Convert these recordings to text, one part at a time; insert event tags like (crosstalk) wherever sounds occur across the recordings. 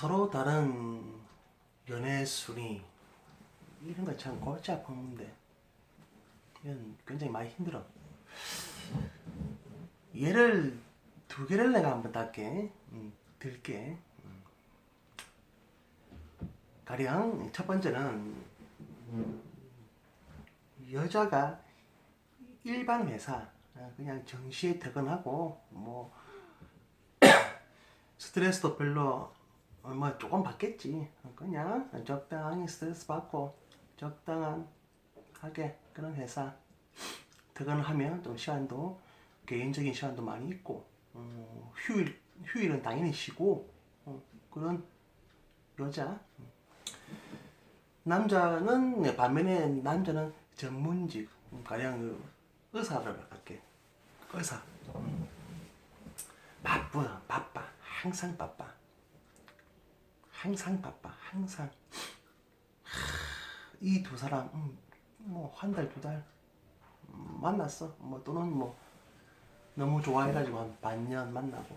서로 다른 연애 순위 이런 거 참 골치 아픈데 이건 굉장히 많이 힘들어. 예를 두 개를 내가 한번 달게, 음, 들게. 음. 가령 첫 번째는 여자가 일반 회사 어, 그냥 정시에 퇴근하고 뭐 (coughs) 스트레스도 별로 어, 뭐 조금 받겠지. 그냥 적당히 스트레스 받고 적당한 하게 그런 회사 퇴근하면 좀 시간도 개인적인 시간도 많이 있고 어, 휴일 휴일은 당연히 쉬고 어, 그런 여자. 남자는 네, 반면에 남자는 전문직 음, 가령 그 의사를 할게. 의사. 음. 바빠 바빠. 항상 바빠 항상 바빠 항상. 이 두 사람 음, 뭐한 달두달 만났어. 뭐 또는 뭐 너무 좋아해가지고 한 반년 만나고.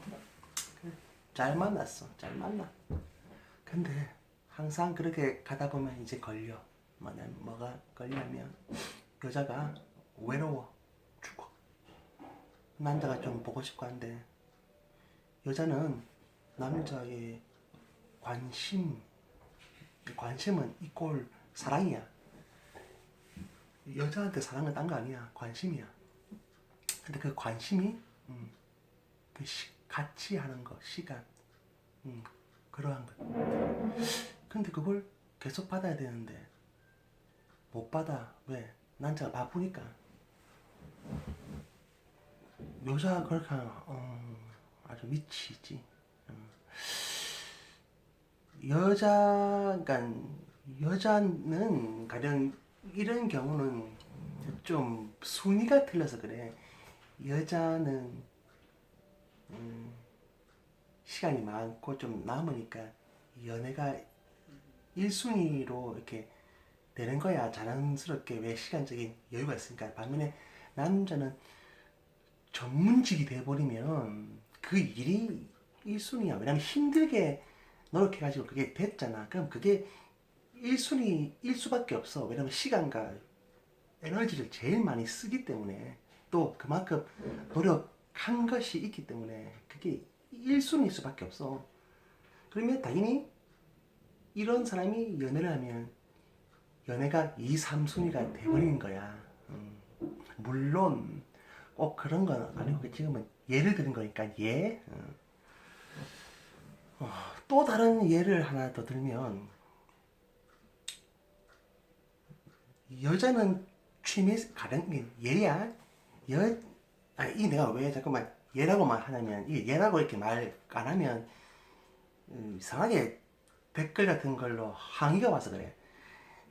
잘 만났어 잘 만나. 근데 항상 그렇게 가다 보면 이제 걸려. 뭐냐 뭐가 걸리냐면 여자가 외로워 죽어. 남자가 좀 보고 싶고 한데 여자는 남자의 관심 관심은 이꼴 사랑이야. 여자한테 사랑은 딴 거 아니야. 관심이야. 근데 그 관심이 음, 그 시, 같이 하는 거 시간 음, 그러한 것. 근데 그걸 계속 받아야 되는데 못 받아. 왜? 남자가 바쁘니까. 여자가 그렇게 하면 어, 아주 미치지. 음. 여자 그러니까 여자는 가령 이런 경우는 좀 순위가 틀려서 그래 여자는 음, 시간이 많고 좀 남으니까 연애가 1순위로 이렇게 되는 거야. 자연스럽게 왜 시간적인 여유가 있으니까. 반면에 남자는 전문직이 돼버리면 그 일이 1순위야. 왜냐면 힘들게 노력해가지고 그게 됐잖아. 그럼 그게 1순위, 1수밖에 없어. 왜냐면 시간과 에너지를 제일 많이 쓰기 때문에 또 그만큼 노력한 것이 있기 때문에 그게 1순위일 수밖에 없어. 그러면 당연히 이런 사람이 연애를 하면 연애가 2, 3순위가 돼버리는 거야. 음. 물론 꼭 그런 건 아니고 지금은 예를 드는 거니까 예. 음. 어, 또 다른 예를 하나 더 들면 여자는 취미 가령 얘야 여 아이 내가 왜 잠깐만 얘라고만 하냐면 이 얘라고 이렇게 말 안 하면 음, 이상하게 댓글 같은 걸로 항의가 와서 그래.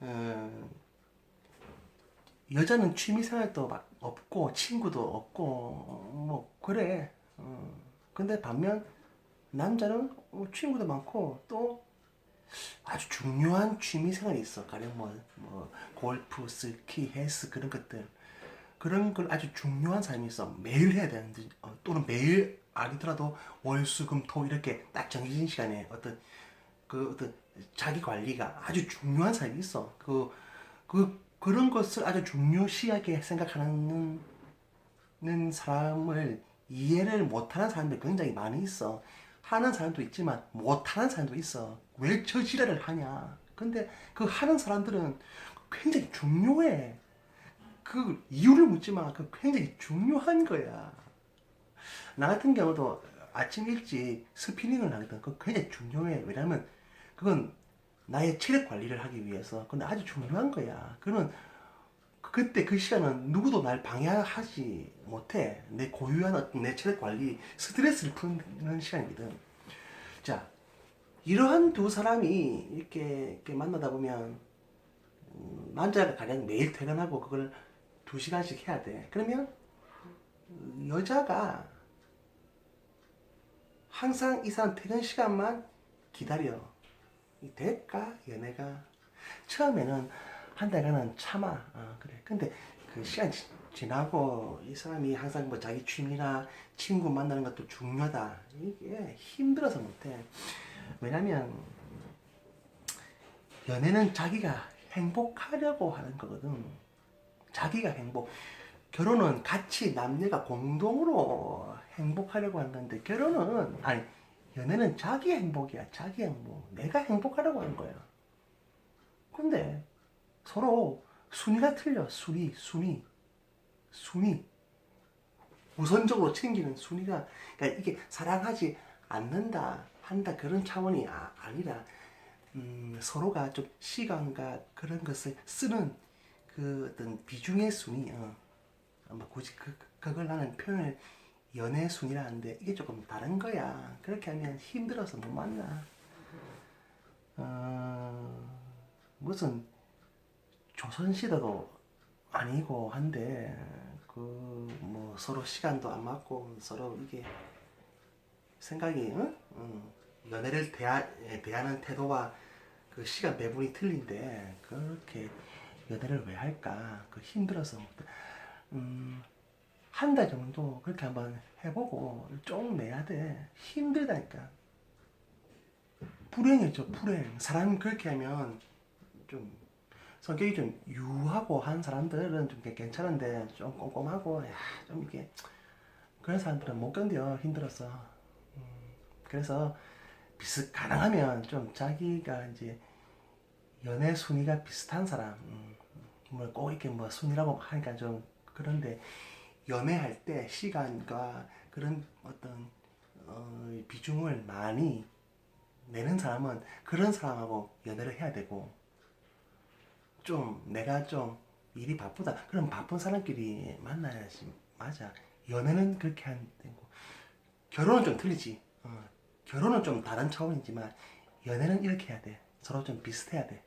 어, 여자는 취미생활도 막 없고 친구도 없고 뭐 그래. 어, 근데 반면 남자는 어, 친구도 많고 또 아주 중요한 취미 생활이 있어. 가령 뭐, 뭐 골프, 스키, 헬스 그런 것들 그런 걸 아주 중요한 삶이 있어. 매일 해야 되는데 어, 또는 매일 아니더라도 월, 수, 금, 토 이렇게 딱 정해진 시간에 어떤 그 어떤 자기 관리가 아주 중요한 삶이 있어. 그, 그, 그런 것을 아주 중요시하게 생각하는 는 사람을 이해를 못하는 사람들이 굉장히 많이 있어. 하는 사람도 있지만 못하는 사람도 있어. 왜 저 지랄을 하냐. 근데 그 하는 사람들은 굉장히 중요해. 그 이유를 묻지 마. 그 굉장히 중요한 거야. 나 같은 경우도 아침 일찍 스피닝을 하거든. 그거 굉장히 중요해. 왜냐면 그건 나의 체력 관리를 하기 위해서. 근데 아주 중요한 거야. 그는 그때 그 시간은 누구도 날 방해하지 못해. 내 고유한 내 체력 관리, 스트레스를 푸는 시간이거든. 자, 이러한 두 사람이 이렇게, 이렇게 만나다 보면, 음, 남자가 가령 매일 퇴근하고 그걸 두 시간씩 해야 돼. 그러면, 여자가 항상 이 사람 퇴근 시간만 기다려. 이 될까? 연애가. 처음에는 한 달간은 참아. 어, 그래. 근데 그 시간 지, 지나고 이 사람이 항상 뭐 자기 취미나 친구 만나는 것도 중요하다. 이게 힘들어서 못해. 왜냐면 연애는 자기가 행복하려고 하는 거거든. 자기가 행복. 결혼은 같이 남녀가 공동으로 행복하려고 하는 건데 결혼은 아니 연애는 자기 행복이야. 자기 행복. 내가 행복하려고 하는 거야. 근데 서로 순위가 틀려. 순위, 순위, 순위. 우선적으로 챙기는 순위가 그러니까 이게 사랑하지 않는다 한다 그런 차원이 아, 아니라 음, 서로가 좀 시간과 그런 것을 쓰는 그 어떤 비중의 순위 어. 아마 굳이 그, 그걸 나는 표현을 연애 순위라 하는데 이게 조금 다른 거야 그렇게 하면 힘들어서 못 만나 어, 무슨 조선시대도 아니고 한데 그 뭐 서로 시간도 안 맞고 서로 이게 생각이 응? 응. 연애를 대하, 예, 대하는 태도와 그 시간 배분이 틀린데 그렇게 연애를 왜 할까? 그 힘들어서 음, 한 달 정도 그렇게 한번 해보고 좀 내야 돼. 힘들다니까. 불행이죠, 불행. 사람 그렇게 하면 좀 성격이 좀 유하고 한 사람들은 좀 괜찮은데 좀 꼼꼼하고 야, 좀 이게 그런 사람들은 못 견뎌 힘들어서. 음, 그래서 비슷 가능하면 좀 자기가 이제 연애 순위가 비슷한 사람 음, 뭐꼭 이렇게 뭐 순위라고 하니까 좀 그런데 연애할 때 시간과 그런 어떤 어, 비중을 많이 내는 사람은 그런 사람하고 연애를 해야 되고 좀 내가 좀 일이 바쁘다. 그럼 바쁜 사람끼리 만나야지. 맞아. 연애는 그렇게 안 되고 결혼은 좀 틀리지. 어. 결혼은 좀 다른 차원이지만 연애는 이렇게 해야 돼. 서로 좀 비슷해야 돼.